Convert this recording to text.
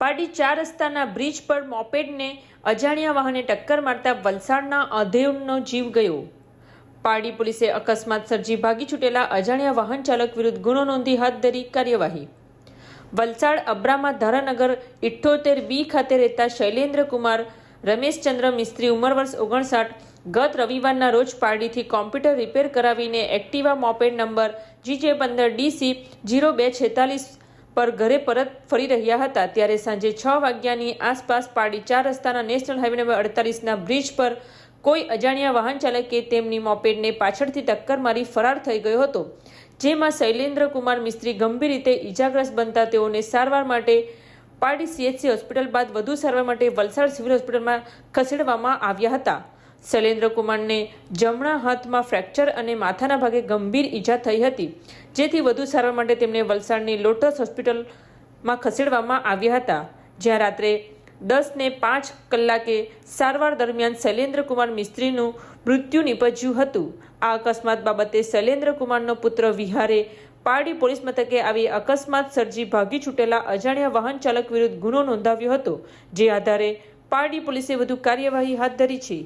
પારડી ચાર રસ્તાના બ્રિજ પર મોપેડને અજાણ્યા વાહને ટક્કર મારતા વલસાડના અધેવનો જીવ ગયો. પારડી પોલીસે અકસ્માત સર્જી ભાગી છૂટેલા અજાણ્યા વાહન ચાલક વિરુદ્ધ ગુનો નોંધી હાથ ધરી કાર્યવાહી. વલસાડ અબ્રામા ધારાનગર ઇઠ્ઠોતેર બી ખાતે રહેતા શૈલેન્દ્ર કુમાર રમેશચંદ્ર મિસ્ત્રી ઉંમર વર્ષ ઓગણસાઠ, ગત રવિવારના રોજ પારડીથી કોમ્પ્યુટર રિપેર કરાવીને એક્ટિવા મોપેડ નંબર જીજે પંદર ડીસી જીરો બે છેતાલીસ પર ઘરે પરત ફરી રહ્યા હતા. ત્યારે સાંજે છ વાગ્યાની આસપાસ પાડી ચાર રસ્તાના નેશનલ હાઈવે નંબર અડતાલીસના બ્રિજ પર કોઈ અજાણ્યા વાહન ચાલકે તેમની મોપેડને પાછળથી ટક્કર મારી ફરાર થઈ ગયો હતો. જેમાં શૈલેન્દ્ર કુમાર મિસ્ત્રી ગંભીર રીતે ઇજાગ્રસ્ત બનતા તેઓને સારવાર માટે પારડી સીએચસી હોસ્પિટલ બાદ વધુ સારવાર માટે વલસાડ સિવિલ હોસ્પિટલમાં ખસેડવામાં આવ્યા હતા. શૈલેન્દ્ર કુમારને જમણા હાથમાં ફ્રેક્ચર અને માથાના ભાગે ગંભીર ઈજા થઈ હતી, જેથી વધુ સારવાર માટે તેમને વલસાડની લોટસ હોસ્પિટલમાં ખસેડવામાં આવ્યા હતા. જ્યાં રાત્રે દસને પાંચ કલાકે સારવાર દરમિયાન શૈલેન્દ્રકુમાર મિસ્ત્રીનું મૃત્યુ નિપજ્યું હતું. આ અકસ્માત બાબતે શૈલેન્દ્રકુમારનો પુત્ર વિહારે પારડી પોલીસ મથકે આવી અકસ્માત સર્જી ભાગી છૂટેલા અજાણ્યા વાહન ચાલક વિરુદ્ધ ગુનો નોંધાવ્યો હતો, જે આધારે પારડી પોલીસે વધુ કાર્યવાહી હાથ ધરી છે.